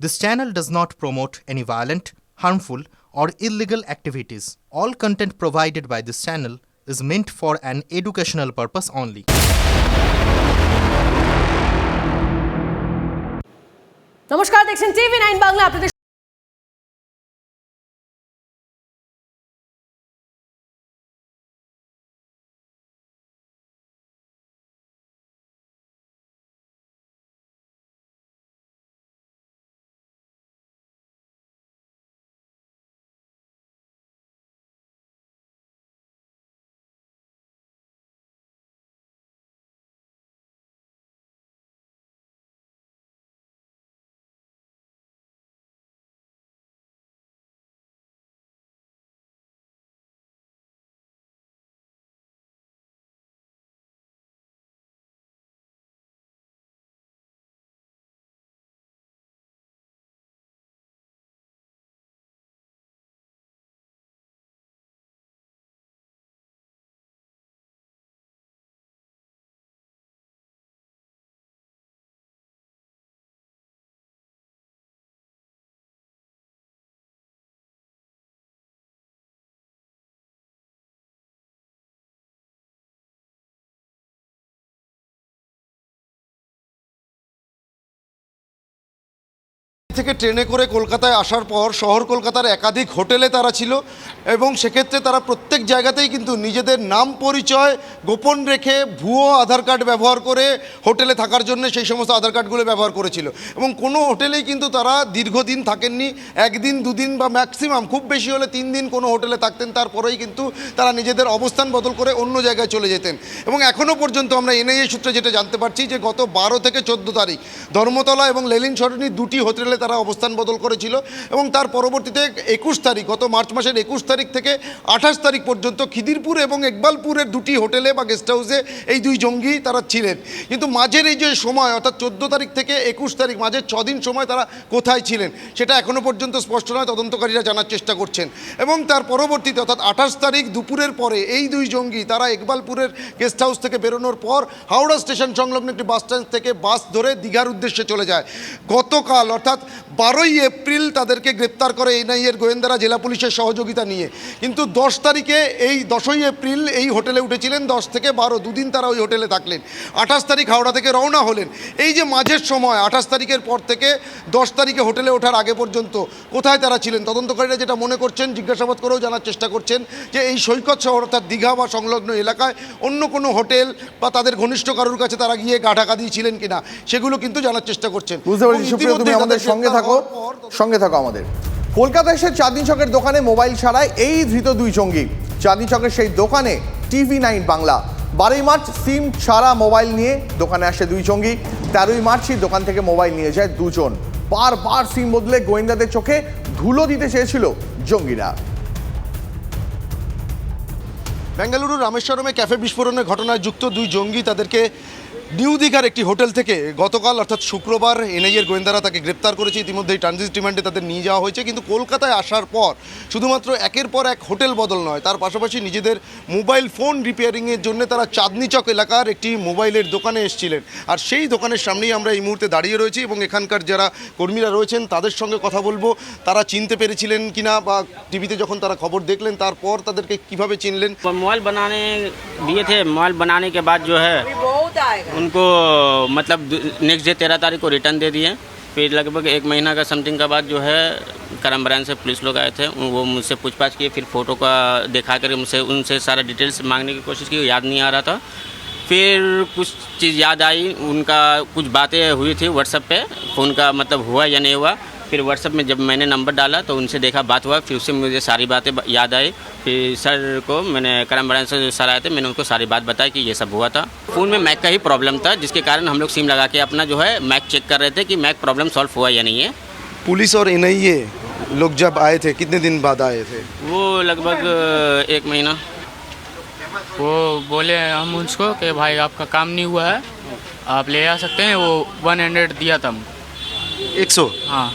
This channel does not promote any violent, harmful, or illegal activities. All content provided by this channel is meant for an educational purpose only. নমস্কার দেখছেন TV nine Bangla আপনাদের থেকে ট্রেনে করে কলকাতায় আসার পর শহর কলকাতার একাধিক হোটেলে তারা ছিল এবং সেক্ষেত্রে তারা প্রত্যেক জায়গাতেই কিন্তু নিজেদের নাম পরিচয় গোপন রেখে ভুয়ো আধার কার্ড ব্যবহার করে হোটেলে থাকার জন্য সেই সমস্ত আধার কার্ডগুলো ব্যবহার করেছিল। এবং কোনো হোটেলেই কিন্তু তারা দীর্ঘদিন থাকেননি, একদিন, দুদিন বা ম্যাক্সিমাম, খুব বেশি হলে তিন দিন কোনো হোটেলে থাকতেন, তারপরেই কিন্তু তারা নিজেদের অবস্থান বদল করে অন্য জায়গায় চলে যেতেন। এবং এখনও পর্যন্ত আমরা এনআইএ সূত্রে যেটা জানতে পারছি যে গত বারো থেকে চোদ্দ তারিখ ধর্মতলা এবং লেলিন সরণি দুটি হোটেলে তারা অবস্থান বদল করেছিল এবং তার পরবর্তীতে একুশ তারিখ, গত মার্চ মাসের একুশ তারিখ থেকে আঠাশ তারিখ পর্যন্ত খিদিরপুর এবং ইকবালপুরের দুটি হোটেলে বা গেস্ট হাউসে এই দুই জঙ্গি তারা ছিলেন। কিন্তু মাঝের এই যে সময়, অর্থাৎ চোদ্দ তারিখ থেকে একুশ তারিখ, মাঝের ছদিন সময় তারা কোথায় ছিলেন, সেটা এখনও পর্যন্ত স্পষ্ট নয়, তদন্তকারীরা জানার চেষ্টা করছেন। এবং তার পরবর্তীতে, অর্থাৎ আঠাশ তারিখ দুপুরের পরে এই দুই জঙ্গি তারা ইকবালপুরের গেস্ট হাউস থেকে বেরোনোর পর হাওড়া স্টেশন সংলগ্ন একটি বাস স্ট্যান্ড থেকে বাস ধরে দীঘার উদ্দেশ্যে চলে যায়। গতকাল, অর্থাৎ বারোই এপ্রিল তাদেরকে গ্রেপ্তার করে এনআইএর গোয়েন্দারা জেলা পুলিশের সহযোগিতা নিয়ে। কিন্তু দশ তারিখে এই দশই এপ্রিল এই হোটেলে উঠেছিলেন দশ থেকে বারো দুদিন তারা ওই হোটেলে থাকলেন। আঠাশ তারিখ হাওড়া থেকে রওনা হলেন। এই যে মাঝের সময় আঠাশ তারিখের পর থেকে দশ তারিখে হোটেলে ওঠার আগে পর্যন্ত কোথায় তারা ছিলেন? তদন্তকারীরা যেটা মনে করছেন জিজ্ঞাসাবাদ করেও জানার চেষ্টা করছেন যে এই সৈকত শহর অর্থাৎ দীঘা বা সংলগ্ন এলাকায় অন্য কোনো হোটেল বা তাদের ঘনিষ্ঠ কারোর কাছে তারা গিয়ে গা ঢাকা দিয়েছিলেন কিনা সেগুলো কিন্তু জানার চেষ্টা করছেন। বুঝতে পারছি। সঙ্গে থাকো সঙ্গে থাকো আমাদের। কলকাতা এসে চাঁদনি চকের দোকানে মোবাইল ছাড়ায় এই ধৃত দুই জঙ্গি। চাঁদনি চকের সেই দোকানে টিভি নাইন বাংলা। বারোই মার্চ সিম ছাড়া মোবাইল নিয়ে দোকানে আসে দুই জঙ্গি। তেরোই মার্চই দোকান থেকে মোবাইল নিয়ে যায় দুজন। বারবার সিম বদলে গোয়েন্দাদের চোখে ধুলো দিতে চেয়েছিল জঙ্গিরা। বেঙ্গালুরু রামেশ্বরমে ক্যাফে বিস্ফোরণের ঘটনায় যুক্ত দুই জঙ্গি তাদেরকে নিউ দীঘার একটি হোটেল থেকে গতকাল, অর্থাৎ শুক্রবার, এনআইএর গোয়েন্দারা তাকে গ্রেপ্তার করেছে। ইতিমধ্যেই ট্রানজিট রিমান্ডে তাদের নিয়ে যাওয়া হয়েছে। কিন্তু কলকাতায় আসার পর, শুধুমাত্র একের পর এক হোটেল বদল নয়, তার পাশাপাশি নিজেদের মোবাইল ফোন রিপেয়ারিংয়ের জন্য তারা চাঁদনিচক এলাকার একটি মোবাইলের দোকানে এসেছিলেন। আর সেই দোকানের সামনেই আমরা এই মুহূর্তে দাঁড়িয়ে রয়েছি এবং এখানকার যারা কর্মীরা রয়েছেন, তাদের সঙ্গে কথা বলব। তারা চিনতে পেরেছিলেন কিনা বা টিভিতে যখন তারা খবর দেখলেন, তারপর তাদেরকে কীভাবে চিনলেন? মোবাইল বানানে দিয়েছে মোবাইল বানানে কে বাদ জো হ্যাঁ जो है उनको मतलब नेक्स्ट डे तेरह तारीख को रिटर्न दे दिए। फिर लगभग एक महीना का समथिंग का बाद जो है करम ब्रांच से पुलिस लोग आए थे। वो मुझसे पूछताछ किए, फिर फ़ोटो का दिखा कर मुझसे, उनसे सारा डिटेल्स मांगने की कोशिश की याद नहीं आ रहा था। फिर कुछ चीज़ याद आई, उनका कुछ बातें हुई थी व्हाट्सएप पे, फ़ोन का मतलब हुआ या नहीं हुआ। फिर व्हाट्सअप में जब मैंने नंबर डाला तो उनसे देखा बात हुआ फिर उससे मुझे सारी बातें याद आई। फिर सर को मैंने करम ब्रांच से जो सर आए थे मैंने उनको सारी बात बताई कि ये सब हुआ था। फ़ोन में मैक का ही प्रॉब्लम था जिसके कारण हम लोग सिम लगा के अपना जो है मैक चेक कर रहे थे कि मैक प्रॉब्लम सॉल्व हुआ या नहीं है। पुलिस और एनआईए लोग जब आए थे कितने दिन बाद आए थे? वो लगभग एक महीना। वो बोले हम उसको कि भाई आपका काम नहीं हुआ है आप ले आ सकते हैं वो वन हंड्रेड दिया था हमको। एक सौ हाँ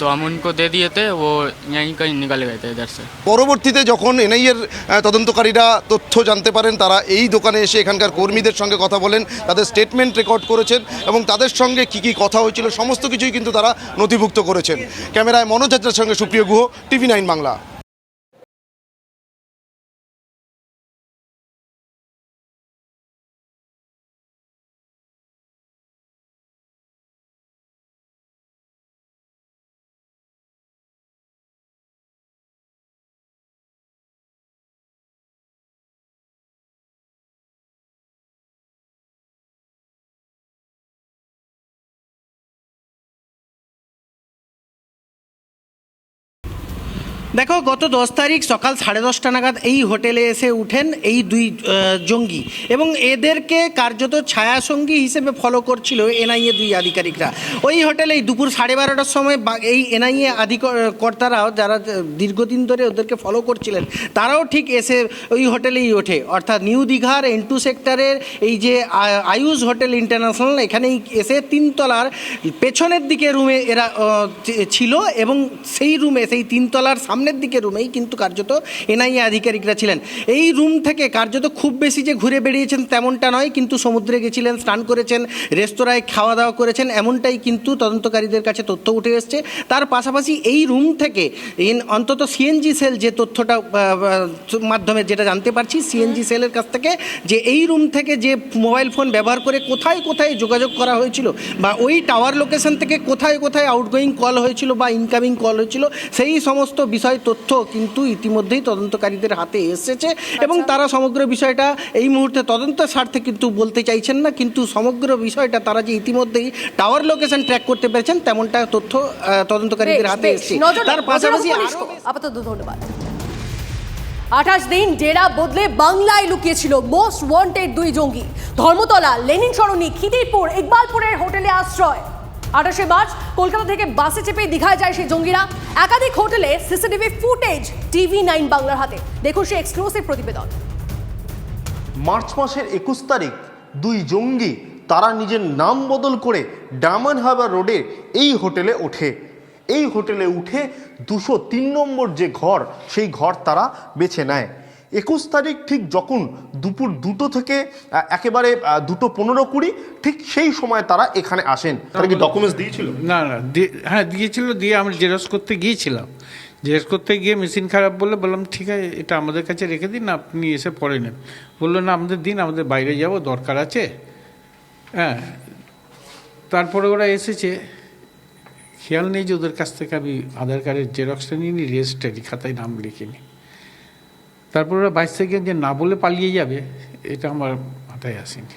तो हम उनको दे दिए थे वो यहीं कहीं निकल गए थे इधर से পরবর্তীতে যখন এনআইএর তদন্তকারীরা তথ্য জানতে পারেন তারা এই দোকানে এসে এখানকার কর্মীদের সঙ্গে কথা বলেন তাদের স্টেটমেন্ট রেকর্ড করেছেন এবং তাদের সঙ্গে কি কি কথা হয়েছিল সমস্ত কিছুই কিন্তু তারা নথিভুক্ত করেছেন ক্যামেরায় মনোযাত্রার সঙ্গে সুপ্রিয় গুহ টিভি নাইন বাংলা দেখো, গত দশ তারিখ সকাল সাড়ে দশটা নাগাদ এই হোটেলে এসে উঠেন এই দুই জঙ্গি। এবং এদেরকে কার্যত ছায়াসঙ্গী হিসেবে ফলো করছিল এনআইএ দুই আধিকারিকরা। ওই হোটেলেই দুপুর সাড়ে বারোটার সময় এই এনআইএ আধিকর্তারাও যারা দীর্ঘদিন ধরে ওদেরকে ফলো করছিলেন, তারাও ঠিক এসে ওই হোটেলেই ওঠে। অর্থাৎ নিউ দীঘার এন্টু সেক্টরের এই যে আয়ুষ হোটেল ইন্টারন্যাশনাল, এখানেই এসে তিনতলার পেছনের দিকে রুমে এরা ছিল এবং সেই রুমে, সেই তিনতলার সামনের দিকে রুমেই কিন্তু কার্যত এনআইএ আধিকারিকরা ছিলেন। এই রুম থেকে কার্যত খুব বেশি যে ঘুরে বেরিয়েছেন তেমনটা নয়, কিন্তু সমুদ্রে গেছিলেন, স্নান করেছেন, রেস্তোরাঁয় খাওয়া দাওয়া করেছেন, এমনটাই কিন্তু তদন্তকারীদের কাছে তথ্য উঠে এসছে। তার পাশাপাশি এই রুম থেকে অন্তত সিএনজি সেল যে তথ্যটা মাধ্যমে যেটা জানতে পারছি, সিএনজি সেলের কাছ থেকে যে এই রুম থেকে যে মোবাইল ফোন ব্যবহার করে কোথায় কোথায় যোগাযোগ করা হয়েছিল বা ওই টাওয়ার লোকেশন থেকে কোথায় কোথায় আউটগোয়িং কল হয়েছিল বা ইনকামিং কল হয়েছিল, সেই সমস্ত বিষয় তথ্য কিন্তু ইতিমধ্যেই তদন্তকারীদের হাতে এসেছে এবং তারা সমগ্র বিষয়টা এই মুহূর্তে তদন্তের স্বার্থে কিন্তু বলতে চাইছেন না কিন্তু সমগ্র বিষয়টা তারা যে ইতিমধ্যেই টাওয়ার লোকেশন ট্র্যাক করতে পেরেছেন তেমনটা তথ্য তদন্তকারীদের হাতে এসেছে। তার পাশাপাশি। আপাতত ধন্যবাদ। আঠাশ দিন ডেরা বদলে বাংলায় লুকিয়েছিল মোস্ট ওয়ান্টেড দুই জঙ্গি। ধর্মতলা লেনিন সরণি খিদিরপুর ইকবালপুরের হোটেলে আশ্রয়। আঠাশে মার্চ কলকাতা থেকে বাসে চেপে দীঘায় যায় সেই জঙ্গিরা। একাধিক হোটেলে সিসিটিভি ফুটেজ টিভি নাইন বাংলার হাতে। দেখুন সেই এক্সক্লুসিভ প্রতিবেদন। মার্চ মাসের একুশ তারিখ, দুই জঙ্গি তারা নিজের নাম বদল করে ডায়মন্ড হারবার রোডে এই হোটেলে ওঠে। এই হোটেলে উঠে দুশো তিন নম্বর যে ঘর, সেই ঘর তারা বেছে নেয়। একুশ তারিখ ঠিক যখন দুপুর দুটো থেকে একেবারে দুটো পনেরো কুড়ি, ঠিক সেই সময় তারা এখানে আসেন। তারা কি ডকুমেন্টস দিয়েছিল? না না হ্যাঁ দিয়েছিল, দিয়ে আমরা জেরক্স করতে গিয়েছিলাম। জেরক্স করতে গিয়ে মেশিন খারাপ বলে বললাম, ঠিক আছে, এটা আমাদের কাছে রেখে দিন, আপনি এসে পড়ে নেন। বলল, না, আমাদের দিন, আমাদের বাইরে যাব, দরকার আছে। হ্যাঁ তারপরে ওরা এসেছে। খেয়াল নেই যে ওদের কাছ থেকে আমি আধার কার্ডের জেরক্সটা নিয়ে নিই রেজিস্ট্রারি খাতায় নাম লিখিনি। তারপর ওরা বাইশ থেকে যে না বলে পালিয়ে যাবে, এটা আমার মাথায় আসেনি।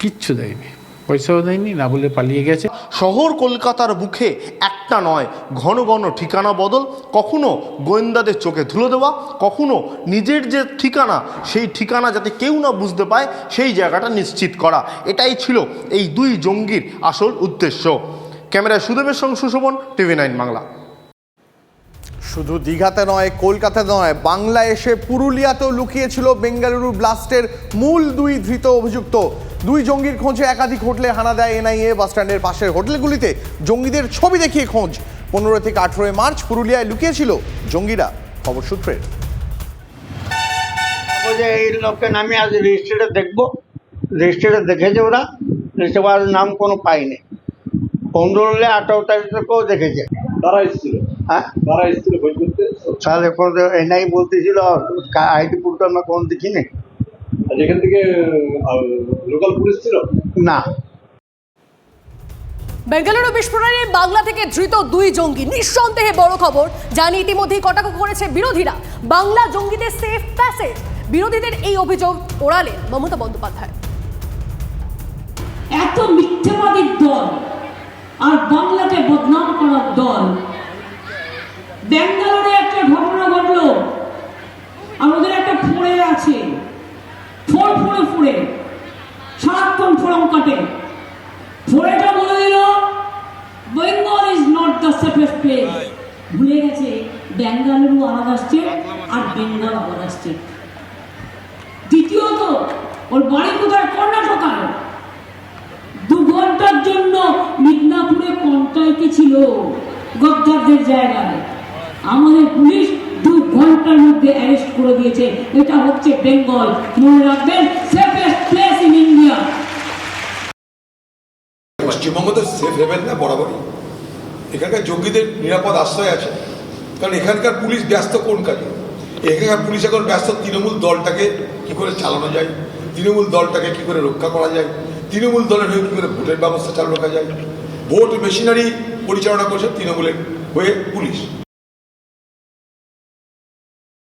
কিচ্ছু দেয়নি, পয়সাও দেয়নি, না বলে পালিয়ে গেছে। শহর কলকাতার বুকে একটা নয়, ঘন ঘন ঠিকানা বদল, কখনো গোয়েন্দাদের চোখে ধুলো দেওয়া, কখনো নিজের যে ঠিকানা, সেই ঠিকানা যাতে কেউ না বুঝতে পায়, সেই জায়গাটা নিশ্চিত করা। এটাই ছিল এই দুই জঙ্গির আসল উদ্দেশ্য। ক্যামেরায় সুদেবের সঙ্গে সুশোভন, টিভি নাইন বাংলা। শুধু দীঘাতে নয় কলকাতাতে নয় বাংলা এসে পুরুলিয়াতেও লুকিয়েছিল বেঙ্গালুরু ব্লাস্টের মূল দুই ধৃত অভিযুক্ত। দুই জঙ্গির খোঁজে একাধিক হোটেলে হানা দেয় এনআইএ বাস স্ট্যান্ডের পাশের হোটেলগুলিতে। জঙ্গিদের ছবি দেখিয়ে খোঁজ। পনেরো থেকে আঠেরোই মার্চ পুরুলিয়ায় লুকিয়েছিল জঙ্গিরা খবর সূত্রের। এই লোককে নামিয়ে আজ রেজিস্ট্রেটে দেখব। রেজিস্ট্রেটে দেখেছে ওরা। রেজিস্ট্রেট নাম কোনো পাইনি। পনেরো আঠারো তারিখ থেকেও দেখেছে। তারা এসেছিল। হ্যাঁ? তাহলে কোনো এনআই বলতেছিল আইডি প্রুফটা আমরা কোনো দেখিনি আর এখান থেকে লোকাল পুলিশ ছিল? না। বেঙ্গালুরু বিস্ফোরণে বাংলা থেকে ধৃত দুই জঙ্গি। নিঃসন্দেহে বড় খবর জানি ইতিমধ্যেই কটাক্ষ করেছে বিরোধীরা। বাংলা জঙ্গিদের সেফ প্যাসেজ বিরোধীদের এই অভিযোগ ওড়ালেন মমতা বন্দ্যোপাধ্যায়। এত মিথ্যেবাদীর দল আর বাংলাকে বদনাম করার দল ব্যাঙ্গালোরে একটা ঘটনা ঘটলো। আমাদের একটা ফোড়ে আছে। ফোড় ফোড়ে ফোড়ে সারাক্ষণ ফোড়ম কাটে। ফোড়েটা বলে দিল Bengal is not the safest place. ভুলে গেছে বেঙ্গালুরু আলাদা স্টেট আর বেঙ্গল আলাদা স্টেট দ্বিতীয়ত ওর বাড়ি কোথায়? কর্ণাটকায়। দু ঘণ্টার জন্য মিদনাপুরে কন্টাইতে ছিল গদ্দারদের জায়গায়। আমাদের পুলিশ দু ঘণ্টার মধ্যে অ্যারেস্ট করে দিয়েছে। এটা হচ্ছে বেঙ্গল। মনে রাখবেন safest place in India Paschimbanga তো সেফ হেভেন না, বরাবরই। এখানকার যোগীদের নিরাপদ আশ্রয় আছে। কারণ এখানকার পুলিশ ব্যস্ত কোন কাজে? এখানকার পুলিশ এখন ব্যস্ত তৃণমূল দলটাকে কি করে চালানো যায়? তৃণমূল দলটাকে কি করে রক্ষা করা যায়? তৃণমূল দলের হয়ে কি করে ভোটের ব্যবস্থা চালু রাখা যায়? ভোট মেশিনারি পরিচালনা করছে তৃণমূলের হয়ে পুলিশ।